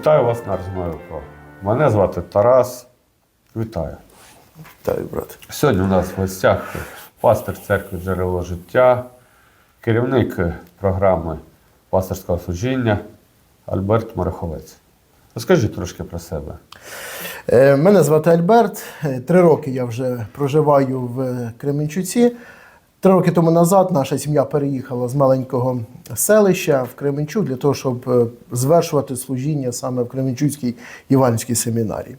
Вітаю вас на розмові про. Мене звати Тарас. Вітаю. Вітаю, брат. Сьогодні у нас в гостях пастор церкви Джерело життя, керівник програми пасторського служіння Альберт Мороховець. Розкажіть трошки про себе. Е, Мене звати Альберт. Е, Три роки я вже проживаю в Кременчуці. Три роки тому назад наша сім'я переїхала з маленького селища в Кременчук для того, щоб е, звершувати служіння саме в Кременчуцькій Іванській семінарії.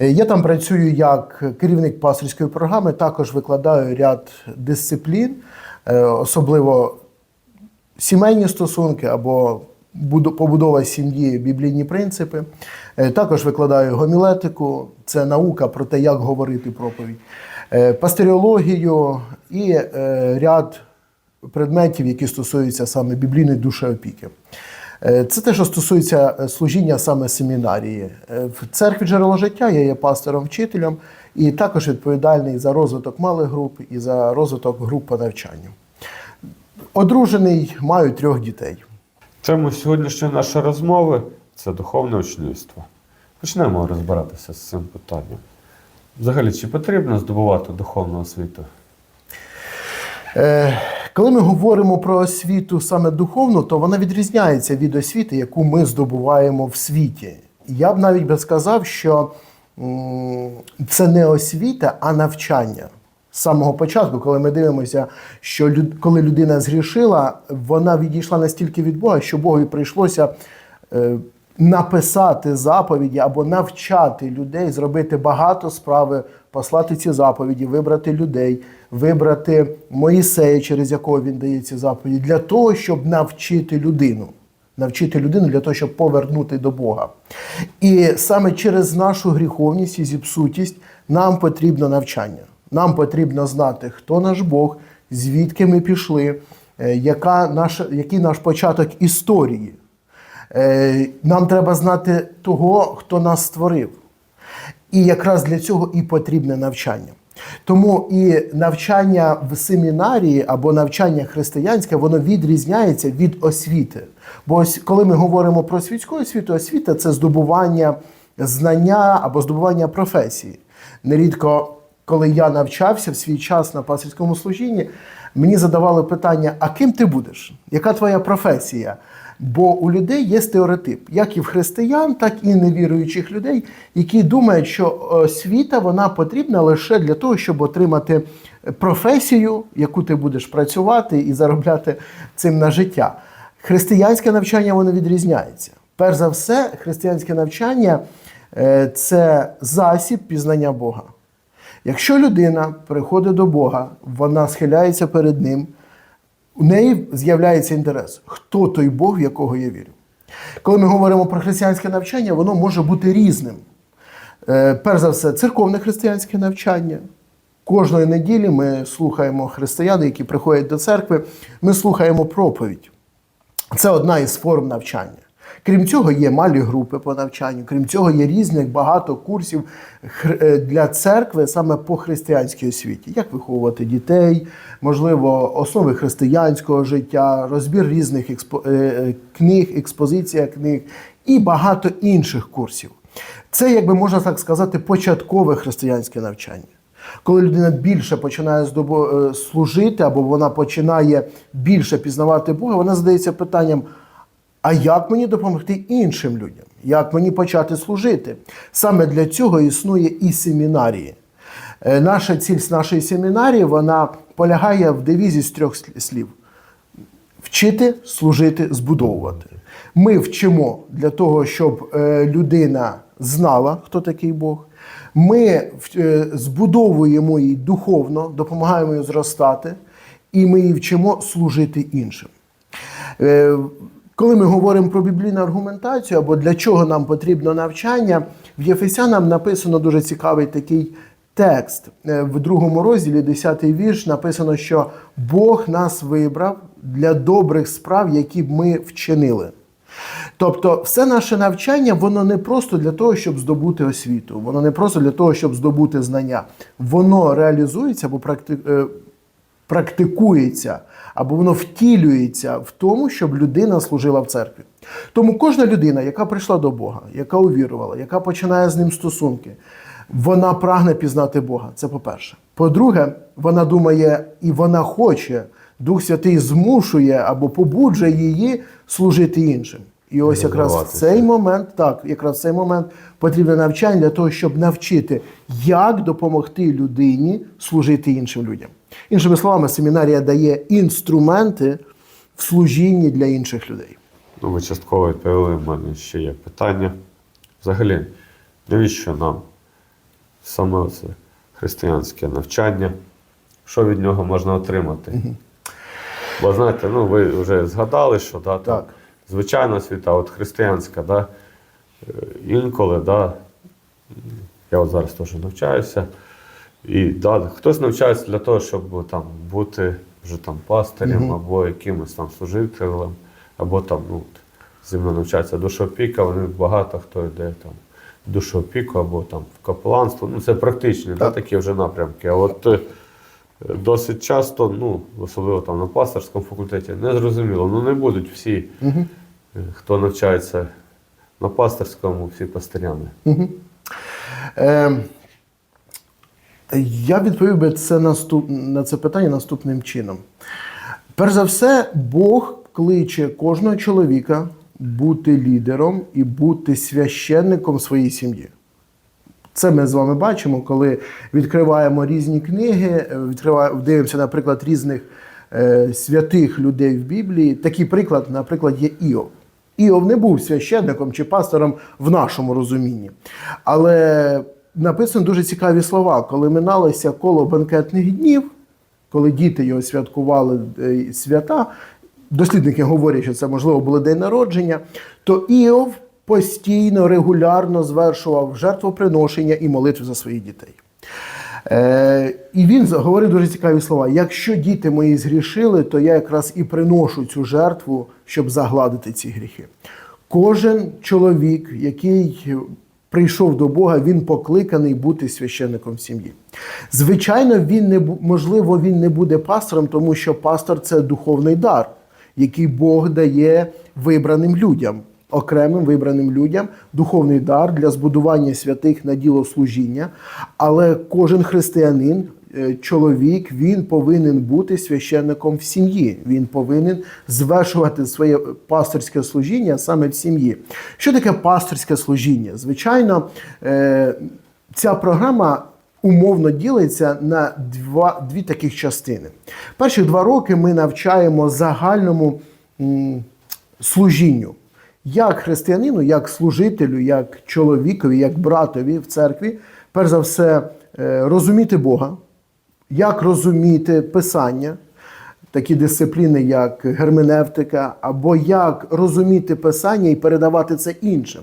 Е, Я там працюю як керівник пасторської програми, також викладаю ряд дисциплін, е, особливо сімейні стосунки або побудова сім'ї, біблійні принципи. Також викладаю гомілетику, це наука про те, як говорити проповідь, пастеріологію і е, ряд предметів, які стосуються саме біблійної душеопіки. Е, Це те, що стосується е, служіння саме семінарії. Е, В церкві джерело життя я є пастором-вчителем і також відповідальний за розвиток малих груп і за розвиток груп по навчанню. Одружений, маю трьох дітей. Тему сьогоднішньої нашої розмови це духовне учнівство. Почнемо розбиратися з цим питанням. Взагалі, чи потрібно здобувати духовну освіту? Е, Коли ми говоримо про освіту саме духовну, то вона відрізняється від освіти, яку ми здобуваємо в світі. Я б навіть би сказав, що це не освіта, а навчання. З самого початку, коли ми дивимося, що люд- коли людина згрішила, вона відійшла настільки від Бога, що Богові прийшлося е, написати заповіді або навчати людей, зробити багато справи, послати ці заповіді, вибрати людей, вибрати Моїсея, через якого він дає ці заповіді, для того, щоб навчити людину. Навчити людину для того, щоб повернути до Бога. І саме через нашу гріховність і зіпсутість нам потрібно навчання. Нам потрібно знати, хто наш Бог, звідки ми пішли, е, яка наша, який наш початок історії. Е, Нам треба знати того, хто нас створив. І якраз для цього і потрібне навчання. Тому і навчання в семінарії або навчання християнське, воно відрізняється від освіти. Бо ось коли ми говоримо про світську освіту, освіта це здобування знання або здобування професії. Нерідко, коли я навчався в свій час на пасторському служінні, мені задавали питання: а ким ти будеш? Яка твоя професія? Бо у людей є стереотип, як і в християн, так і невіруючих людей, які думають, що освіта вона потрібна лише для того, щоб отримати професію, яку ти будеш працювати і заробляти цим на життя. Християнське навчання воно відрізняється. Перш за все, християнське навчання е, це засіб пізнання Бога. Якщо людина приходить до Бога, вона схиляється перед Ним, у неї з'являється інтерес, хто той Бог, в якого я вірю. Коли ми говоримо про християнське навчання, воно може бути різним. Е, Перш за все, церковне християнське навчання. Кожної неділі ми слухаємо християн, які приходять до церкви, ми слухаємо проповідь. Це одна із форм навчання. Крім цього, є малі групи по навчанню, крім цього, є різних багато курсів е, для церкви саме по християнській освіті. Як виховувати дітей, можливо, основи християнського життя, розбір різних експо- е, е, книг, експозиція книг і багато інших курсів. Це, якби можна так сказати, початкове християнське навчання. Коли людина більше починає служити, або вона починає більше пізнавати Бога, вона задається питанням: а як мені допомогти іншим людям? Як мені почати служити? Саме для цього існує і семінарії. Е, Наша ціль з нашої семінарії вона полягає в девізі з трьох слів: вчити, служити, збудовувати. Ми вчимо для того, щоб е, людина знала, хто такий Бог. Ми е, збудовуємо її духовно, допомагаємо їй зростати, і ми її вчимо служити іншим. Е, Коли ми говоримо про біблійну аргументацію або для чого нам потрібно навчання, в Єфесянам написано дуже цікавий такий текст. Е, В другому розділі, 10 вірш, написано, що Бог нас вибрав для добрих справ, які б ми вчинили. Тобто, все наше навчання, воно не просто для того, щоб здобути освіту, воно не просто для того, щоб здобути знання. Воно реалізується або практи... практикується або воно втілюється в тому, щоб людина служила в церкві. Тому кожна людина, яка прийшла до Бога, яка увірувала, яка починає з ним стосунки, вона прагне пізнати Бога. Це по-перше. По-друге, вона думає і вона хоче, Дух Святий змушує або побуджує її служити іншим. І ось якраз в цей момент, так, якраз в цей момент потрібне навчання для того, щоб навчити, як допомогти людині служити іншим людям. Іншими словами, семінарія дає інструменти в служінні для інших людей. Ну, ви частково відповіли, в мене ще є питання. Взагалі, навіщо нам саме це християнське навчання? Що від нього можна отримати? Бо знаєте, ну ви вже згадали, що да, там, Так. звичайна освіта, от християнська, да, е, інколи, да, я от зараз теж навчаюся. І да, хтось навчається для того, щоб там бути вже там пастирем або якимось там служителем, або там, ну, зі мною навчається душопіка, вони багато хто йде там в душопіку або там в капеланство. Ну, це практичні да, такі вже напрямки. А от е, досить часто, ну, особливо там на пасторському факультеті, не зрозуміло. Ну, не будуть всі, е, хто навчається на пасторському, всі пастирями. Е, я відповів би це наступ, на це питання наступним чином. Перш за все, Бог кличе кожного чоловіка бути лідером і бути священником своїй сім'ї. Це ми з вами бачимо, коли відкриваємо різні книги, відкриваємо, дивимося, наприклад, різних е, святих людей в Біблії. Такий приклад, наприклад, є Іов. Іов не був священником чи пастором в нашому розумінні. Але написано дуже цікаві слова, коли миналося коло банкетних днів, коли діти його святкували е, свята, дослідники говорять, що це можливо було день народження, то Іов постійно, регулярно звершував жертвоприношення і молитви за своїх дітей. Е, і він говорив дуже цікаві слова: якщо діти мої згрішили, то я якраз і приношу цю жертву, щоб загладити ці гріхи. Кожен чоловік, який прийшов до Бога, він покликаний бути священником сім'ї. Звичайно, він не можливо, він не буде пастором, тому що пастор це духовний дар, який Бог дає вибраним людям, окремим вибраним людям, духовний дар для збудування святих на діло служіння. Але кожен християнин, чоловік, він повинен бути священником в сім'ї. Він повинен звершувати своє пасторське служіння саме в сім'ї. Що таке пасторське служіння? Звичайно, е, ця програма умовно ділиться на два, дві таких частини. Перші два роки ми навчаємо загальному служінню. Як християнину, як служителю, як чоловікові, як братові в церкві, перш за все, е, розуміти Бога, як розуміти Писання, такі дисципліни, як герменевтика, або як розуміти Писання і передавати це іншим.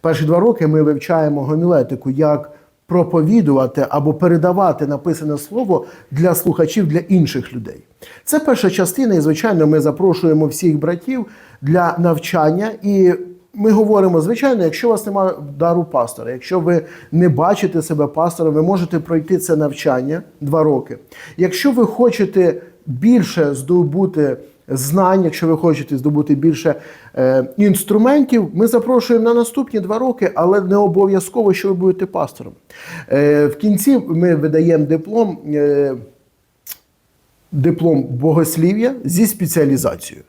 Перші два роки ми вивчаємо гомілетику, як проповідувати або передавати написане слово для слухачів, для інших людей. Це перша частина, і звичайно, ми запрошуємо всіх братів для навчання. І ми говоримо, звичайно, якщо у вас немає дару пастора, якщо ви не бачите себе пастором, ви можете пройти це навчання два роки. Якщо ви хочете більше здобути знань, якщо ви хочете здобути більше е, інструментів, ми запрошуємо на наступні два роки, але не обов'язково, що ви будете пастором. Е, в кінці ми видаємо диплом. Е, диплом богослів'я зі спеціалізацією.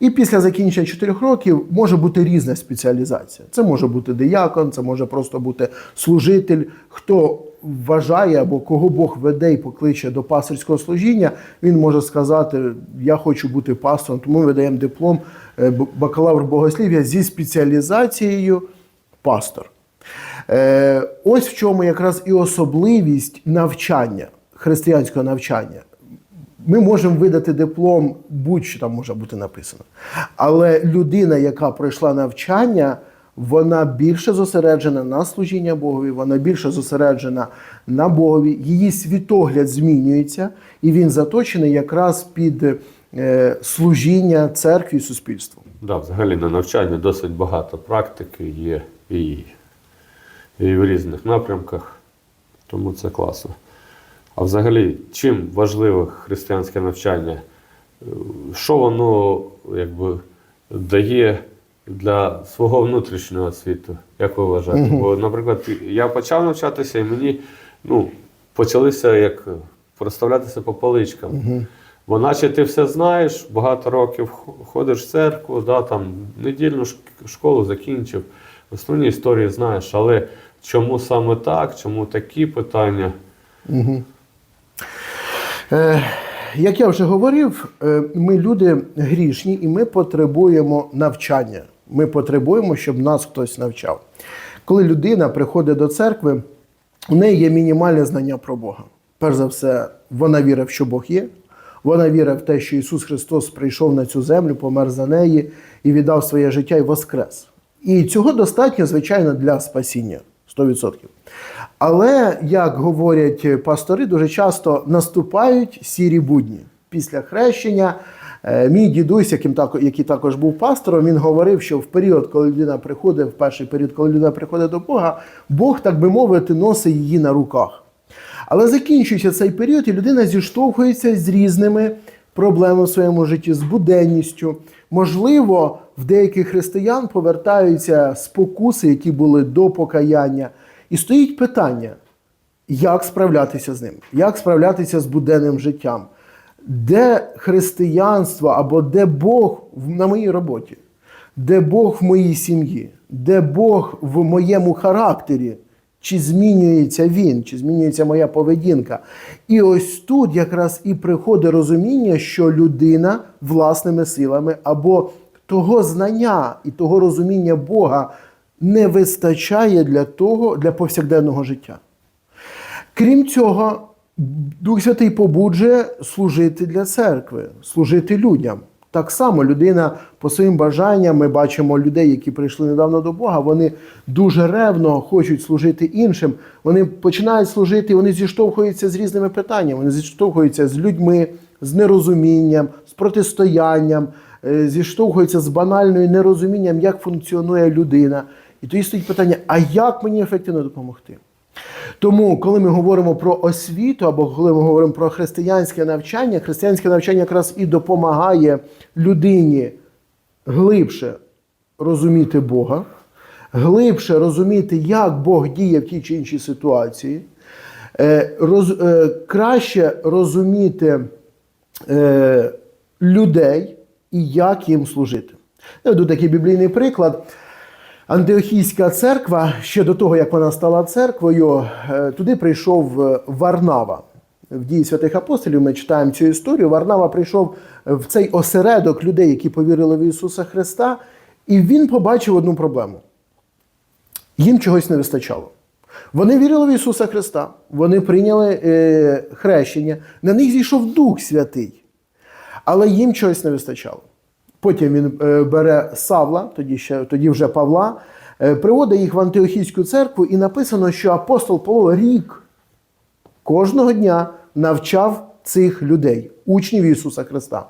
І після закінчення 4 років може бути різна спеціалізація. Це може бути диякон, це може просто бути служитель. Хто вважає або кого Бог веде і покличе до пасторського служіння, він може сказати: Я хочу бути пастором, тому ми видаємо диплом е, бакалавр богослів'я зі спеціалізацією пастор. Е, ось в чому якраз і особливість навчання, християнського навчання. Ми можемо видати диплом, будь-що там може бути написано. Але людина, яка пройшла навчання, вона більше зосереджена на служіння Богові, вона більше зосереджена на Богові, її світогляд змінюється, і він заточений якраз під е, служіння церкві і суспільству. Да, взагалі на навчанні досить багато практики є і, і в різних напрямках, тому це класно. А взагалі, чим важливе християнське навчання? Що воно якби, дає для свого внутрішнього світу, як ви вважаєте? Бо, наприклад, я почав навчатися, і мені ну, почалися як проставлятися по поличкам. Бо наче ти все знаєш, багато років ходиш в церкву, да, там, недільну школу закінчив, основні історії знаєш, але чому саме так, чому такі питання? Е, Як я вже говорив, е, ми люди грішні і ми потребуємо навчання. Ми потребуємо, щоб нас хтось навчав. Коли людина приходить до церкви, у неї є мінімальне знання про Бога. Перш за все, вона вірить, що Бог є. Вона вірить в те, що Ісус Христос прийшов на цю землю, помер за неї і віддав своє життя і воскрес. І цього достатньо, звичайно, для спасіння 100%. Але, як говорять пастори, дуже часто наступають сірі будні. Після хрещення е, мій дідусь, яким який також був пастором, він говорив, що в період, коли людина приходить, в перший період, коли людина приходить до Бога, Бог, так би мовити, носить її на руках. Але закінчується цей період, і людина зіштовхується з різними проблемами в своєму житті, з буденністю. Можливо, в деяких християн повертаються спокуси, які були до покаяння. І стоїть питання, як справлятися з ним, як справлятися з буденним життям, де християнство або де Бог на моїй роботі, де Бог в моїй сім'ї, де Бог в моєму характері, чи змінюється він, чи змінюється моя поведінка. І ось тут якраз і приходить розуміння, що людина власними силами або того знання і того розуміння Бога не вистачає для того, для повсякденного життя. Крім цього, Дух Святий побуджує служити для церкви, служити людям. Так само людина по своїм бажанням, ми бачимо людей, які прийшли недавно до Бога, вони дуже ревно хочуть служити іншим. Вони починають служити, вони зіштовхуються з різними питаннями. Вони зіштовхуються з людьми, з нерозумінням, з протистоянням, е, зіштовхуються з банальною нерозумінням, як функціонує людина. І тоді стоїть питання: а як мені ефективно допомогти? Тому, коли ми говоримо про освіту, або коли ми говоримо про християнське навчання, християнське навчання якраз і допомагає людині глибше розуміти Бога, глибше розуміти, як Бог діє в тій чи іншій ситуації, е, роз, е, краще розуміти е, людей і як їм служити. Я веду такий біблійний приклад. Антиохійська церква, ще до того, як вона стала церквою, е, туди прийшов е, Варнава. В дії святих апостолів ми читаємо цю історію. Варнава прийшов в цей осередок людей, які повірили в Ісуса Христа, і він побачив одну проблему. Їм чогось не вистачало. Вони вірили в Ісуса Христа, вони прийняли е, хрещення, на них зійшов Дух Святий, але їм чогось не вистачало. Потім він е, бере Савла, тоді, ще, тоді вже Павла, е, приводить їх в Антиохійську церкву, і написано, що апостол Павло рік кожного дня навчав цих людей, учнів Ісуса Христа.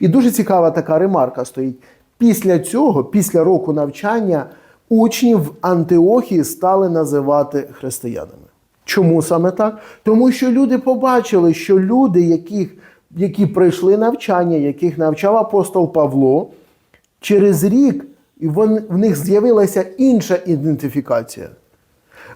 І дуже цікава така ремарка стоїть. Після цього, після року навчання, учнів в Антиохії стали називати християнами. Чому саме так? Тому що люди побачили, що люди, яких, які пройшли навчання, яких навчав апостол Павло, через рік в них з'явилася інша ідентифікація.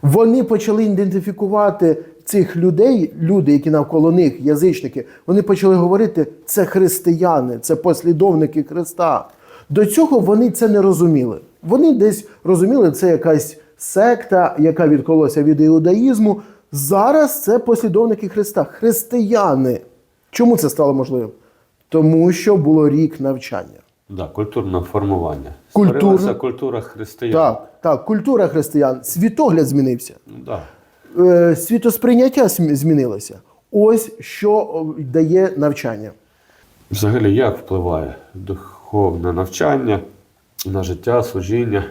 Вони почали ідентифікувати цих людей, люди, які навколо них, язичники, вони почали говорити, це християни, це послідовники Христа. До цього вони це не розуміли. Вони десь розуміли, це якась секта, яка відкололася від іудаїзму. Зараз це послідовники Христа, християни. Чому це стало можливим? Тому що було рік навчання. Да, культурне формування. Створилася культура християн. Так, так, культура християн, світогляд змінився. Да. е, світосприйняття змінилося. Ось що дає навчання. Взагалі, як впливає духовне навчання на життя, служіння?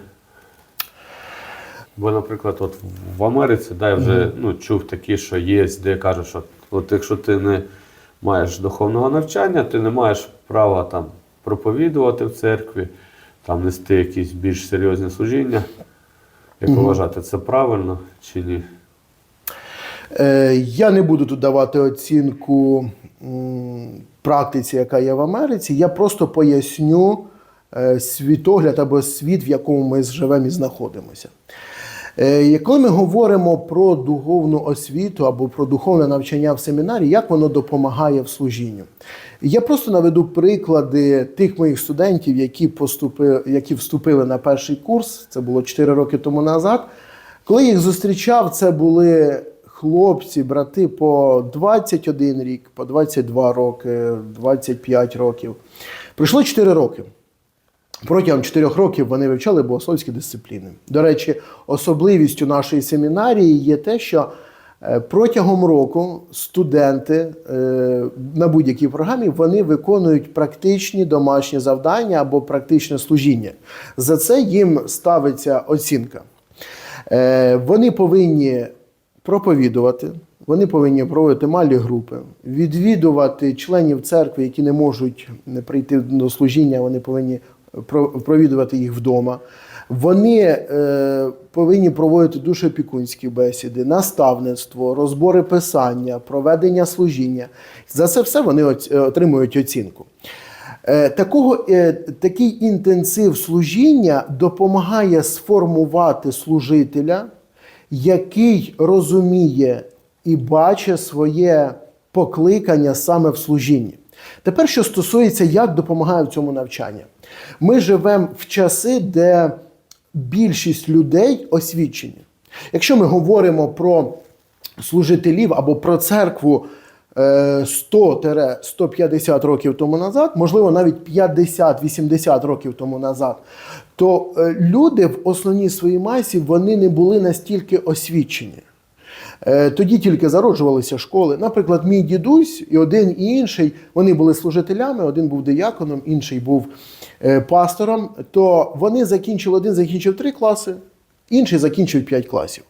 Бо, наприклад, от в Америці да, я вже ну, чув такі, що є, де кажуть, що от якщо ти не маєш духовного навчання, ти не маєш права там проповідувати в церкві, там нести якісь більш серйозні служіння. Як ви вважаєте, це правильно чи ні? Е, Я не буду тут давати оцінку практиці, яка є в Америці. Я просто поясню е, світогляд або світ, в якому ми живемо і знаходимося. Е, Коли ми говоримо про духовну освіту або про духовне навчання в семінарі, як воно допомагає в служінню? Я просто наведу приклади тих моїх студентів, які, поступи, які вступили на перший курс, це було 4 роки тому назад. Коли їх зустрічав, це були хлопці, брати по 21 рік, по 22 роки, 25 років. Пройшло 4 роки. Протягом чотирьох років вони вивчали богословські дисципліни. До речі, особливістю нашої семінарії є те, що е, протягом року студенти е, на будь-якій програмі вони виконують практичні домашні завдання або практичне служіння. За це їм ставиться оцінка. Е, Вони повинні проповідувати, вони повинні проводити малі групи, відвідувати членів церкви, які не можуть прийти до служіння, вони повинні провідувати їх вдома. Вони е, повинні проводити душоопікунські бесіди, наставництво, розбори писання, проведення служіння. За це все вони е, отримують оцінку. Е, Такого, е, такий інтенсив служіння допомагає сформувати служителя, який розуміє і бачить своє покликання саме в служінні. Тепер, що стосується, як допомагає в цьому навчання. Ми живемо в часи, де більшість людей освічені. Якщо ми говоримо про служителів або про церкву е, 100-150 років тому назад, можливо, навіть 50-80 років тому назад, то е, люди в основній своїй масі вони не були настільки освічені. Е, Тоді тільки зароджувалися школи. Наприклад, мій дідусь і один і інший вони були служителями, один був дияконом, інший був е, пастором. То вони закінчили один, закінчив три класи, інший закінчив п'ять класів.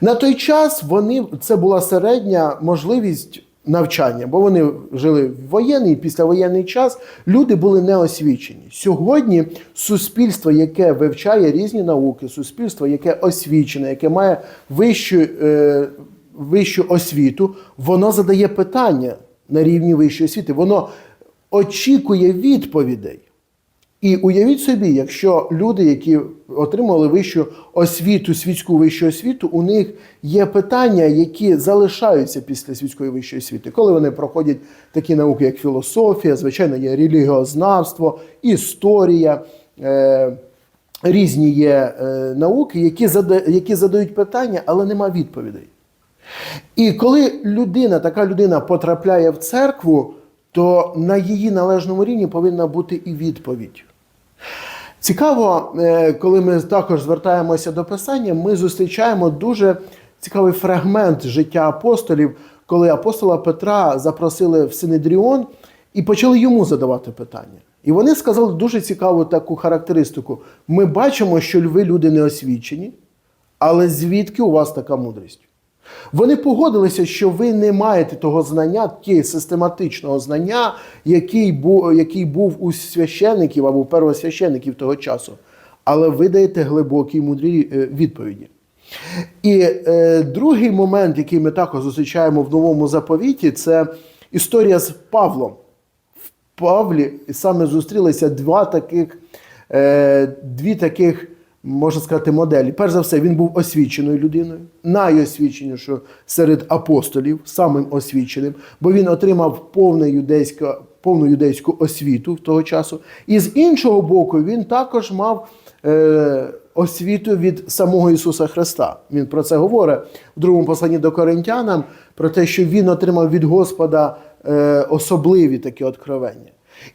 На той час вони це була середня можливість навчання, бо вони жили в воєнний і післявоєнний час. Люди були неосвічені. Сьогодні суспільство, яке вивчає різні науки, суспільство, яке освічене, яке має вищу, е, вищу освіту, воно задає питання на рівні вищої освіти. Воно очікує відповідей. І уявіть собі, якщо люди, які отримали вищу освіту, світську вищу освіту, у них є питання, які залишаються після світської вищої освіти, коли вони проходять такі науки, як філософія, звичайно, є релігіознавство, історія. Е- Різні є е, науки, які, зада, які задають питання, але нема відповідей. І коли людина, така людина потрапляє в церкву, то на її належному рівні повинна бути і відповідь. Цікаво, е, коли ми також звертаємося до писання, ми зустрічаємо дуже цікавий фрагмент життя апостолів, коли апостола Петра запросили в Синедріон і почали йому задавати питання. І вони сказали дуже цікаву таку характеристику: ми бачимо, що ви люди неосвічені, але звідки у вас така мудрість? Вони погодилися, що ви не маєте того знання, тієї систематичного знання, який був, який був у священників або у того часу. Але ви даєте глибокі мудрі е, відповіді. І е, другий момент, який ми також зустрічаємо в новому заповіті, це історія з Павлом. В Павлі саме зустрілися два таких, е, дві таких, можна сказати, моделі. Перш за все, він був освіченою людиною, найосвіченішою серед апостолів, самим освіченим, бо він отримав повне юдейське, повну юдейську освіту того часу. І з іншого боку, він також мав е, освіту від самого Ісуса Христа. Він про це говорить в другому посланні до Коринтянам, про те, що він отримав від Господа е, особливі такі откровення.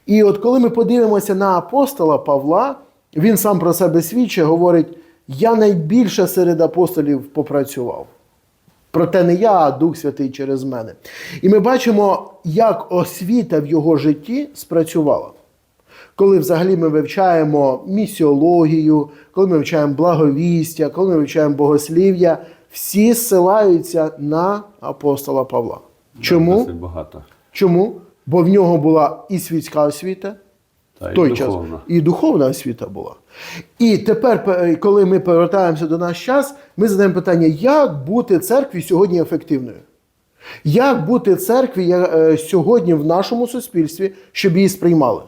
І от коли ми подивимося на апостола Павла, він сам про себе свідчить, говорить: я найбільше серед апостолів попрацював. Проте не я, а Дух Святий через мене. І ми бачимо, як освіта в його житті спрацювала. Коли взагалі ми вивчаємо місіологію, коли ми вивчаємо благовістя, коли ми вивчаємо богослів'я, всі зсилаються на апостола Павла. Чому? Багато. Чому? Бо в нього була і світська освіта, Та, той час. І духовна освіта була. І тепер, коли ми повертаємося до наш час, ми задаємо питання, як бути церкві сьогодні ефективною? Як бути церкві е, сьогодні в нашому суспільстві, щоб її сприймали?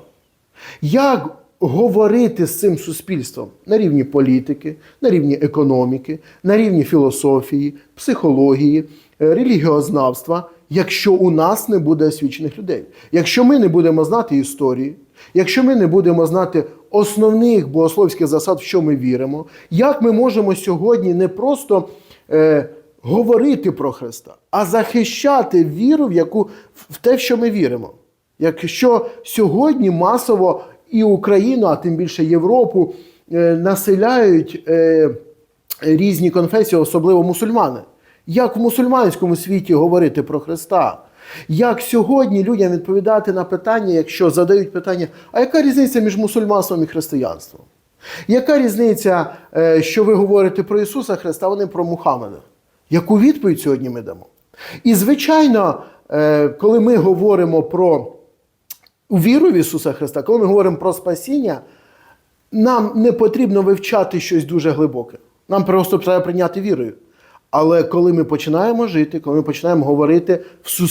Як говорити з цим суспільством на рівні політики, на рівні економіки, на рівні філософії, психології, е, релігіознавства, якщо у нас не буде освічених людей? Якщо ми не будемо знати історії, якщо ми не будемо знати основних богословських засад, в що ми віримо, як ми можемо сьогодні не просто е, говорити про Христа, а захищати віру, в яку в те, в що ми віримо? Якщо сьогодні масово і Україну, а тим більше Європу, е, населяють е, різні конфесії, особливо мусульмани. Як в мусульманському світі говорити про Христа? Як сьогодні людям відповідати на питання, якщо задають питання, а яка різниця між мусульманством і християнством? Яка різниця, е, що ви говорите про Ісуса Христа, а вони про Мухаммеда? Яку відповідь сьогодні ми дамо? І, звичайно, е, коли ми говоримо про віру в Ісуса Христа, коли ми говоримо про спасіння, нам не потрібно вивчати щось дуже глибоке. Нам просто треба прийняти вірою. Але коли ми починаємо жити, коли ми починаємо говорити з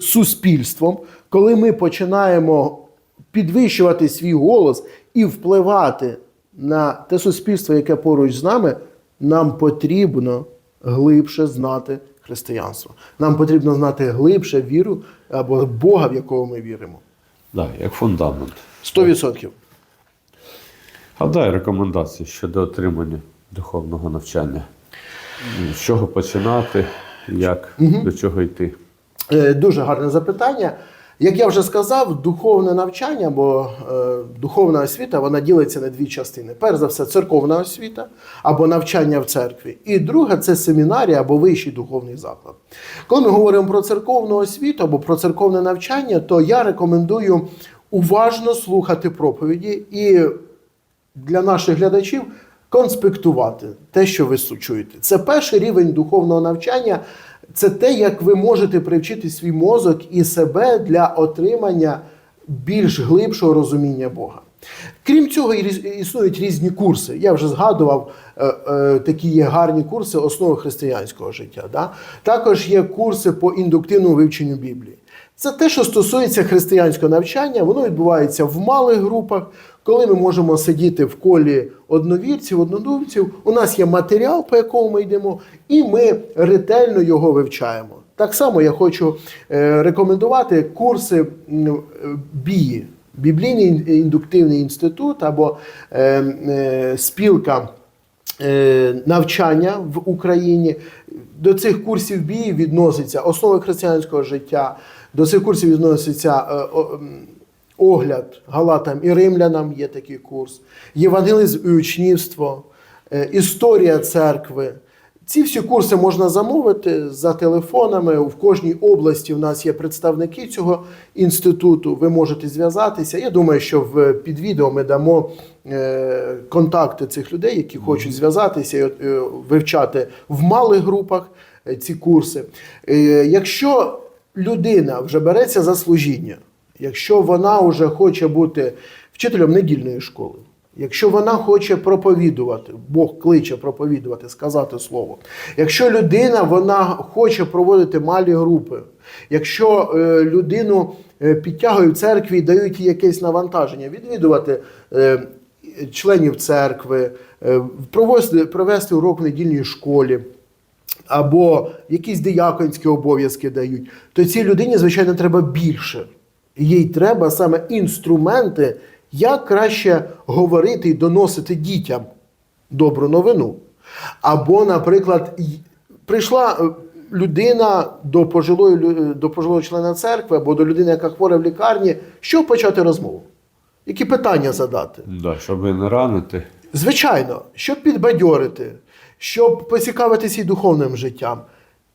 суспільством, коли ми починаємо підвищувати свій голос і впливати на те суспільство, яке поруч з нами, нам потрібно глибше знати християнство. Нам потрібно знати глибше віру або Бога, в якого ми віримо. Да, як фундамент. 100%. А дай рекомендації щодо отримання духовного навчання. З чого починати, як, до чого йти. Е, Дуже гарне запитання. Як я вже сказав, духовне навчання або е, духовна освіта вона ділиться на дві частини. Перш за все, церковна освіта або навчання в церкві. І друга це семінарія або вищий духовний заклад. Коли ми говоримо про церковну освіту або про церковне навчання, то я рекомендую уважно слухати проповіді і для наших глядачів конспектувати те, що ви чуєте. Це перший рівень духовного навчання. Це те, як ви можете привчити свій мозок і себе для отримання більш глибшого розуміння Бога. Крім цього, існують різні курси. Я вже згадував, е, е, такі є гарні курси основи християнського життя. Да? Також є курси по індуктивному вивченню Біблії. Це те, що стосується християнського навчання, воно відбувається в малих групах, коли ми можемо сидіти в колі одновірців, однодумців. У нас є матеріал, по якому ми йдемо, і ми ретельно його вивчаємо. Так само я хочу е, рекомендувати курси е, Біблійний індуктивний інститут або е, е, спілка навчання в Україні. До цих курсів бії відноситься основи християнського життя, до цих курсів відноситься е, огляд Галатам і римлянам, є такий курс, євангелізм і учнівство, е, історія церкви. Ці всі курси можна замовити за телефонами. В кожній області у нас є представники цього інституту. Ви можете зв'язатися. Я думаю, що в під відео ми дамо е, контакти цих людей, які хочуть зв'язатися і е, вивчати в малих групах е, ці курси. Е, Якщо людина вже береться за служіння, якщо вона вже хоче бути вчителем недільної школи, якщо вона хоче проповідувати, Бог кличе проповідувати, сказати слово. Якщо людина вона хоче проводити малі групи, якщо е, людину е, підтягують в церкві і дають їй якесь навантаження, відвідувати е, членів церкви, провести, провести урок в недільній школі або якісь дияконські обов'язки дають, то цій людині, звичайно, треба більше. Їй треба саме інструменти, як краще говорити і доносити дітям добру новину. Або, наприклад, прийшла е, людина до пожилої, до пожилого члена церкви або до людини, яка хвора в лікарні, що почати розмову? Які питання задати? Да, щоб не ранити. Звичайно, щоб підбадьорити, щоб поцікавитися і духовним життям.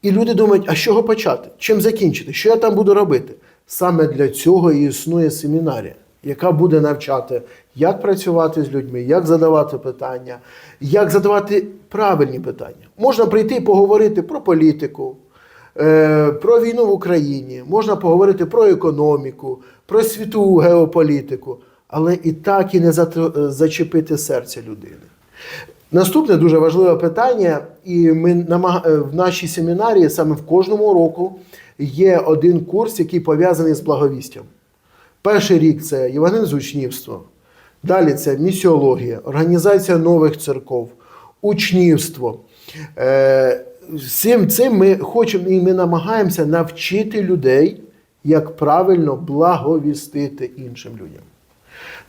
І люди думають, а з чого почати? Чим закінчити? Що я там буду робити? Саме для цього і існує семінарія, яка буде навчати, як працювати з людьми, як задавати питання, як задавати правильні питання. Можна прийти і поговорити про політику, е, про війну в Україні, можна поговорити про економіку, про світову геополітику. Але і так і не зачепити серце людини. Наступне дуже важливе питання, і ми е, в нашій семінарії саме в кожному року є один курс, який пов'язаний з благовістям. Перший рік це євангелізм-учнівство, далі це місіологія, організація нових церков, учнівство. Е, всім цим ми хочемо і ми намагаємося навчити людей, як правильно благовістити іншим людям.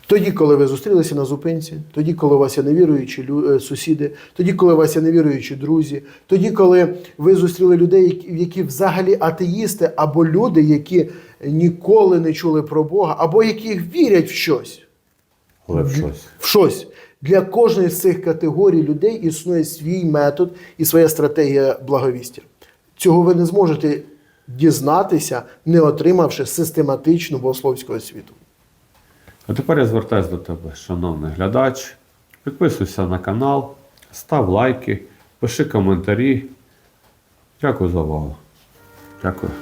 Тоді, коли ви зустрілися на зупинці, тоді, коли у вас є невіруючі е, сусіди, тоді, коли у вас є невіруючі друзі, тоді, коли ви зустріли людей, які- які взагалі атеїсти, або люди, які ніколи не чули про Бога, або які вірять в щось. Але в щось. В щось. Для кожної з цих категорій людей існує свій метод і своя стратегія благовістя. Цього ви не зможете дізнатися, не отримавши систематичну богословську освіту. А тепер я звертаюся до тебе, шановний глядач. Підписуйся на канал, став лайки, пиши коментарі. Дякую за увагу. Дякую.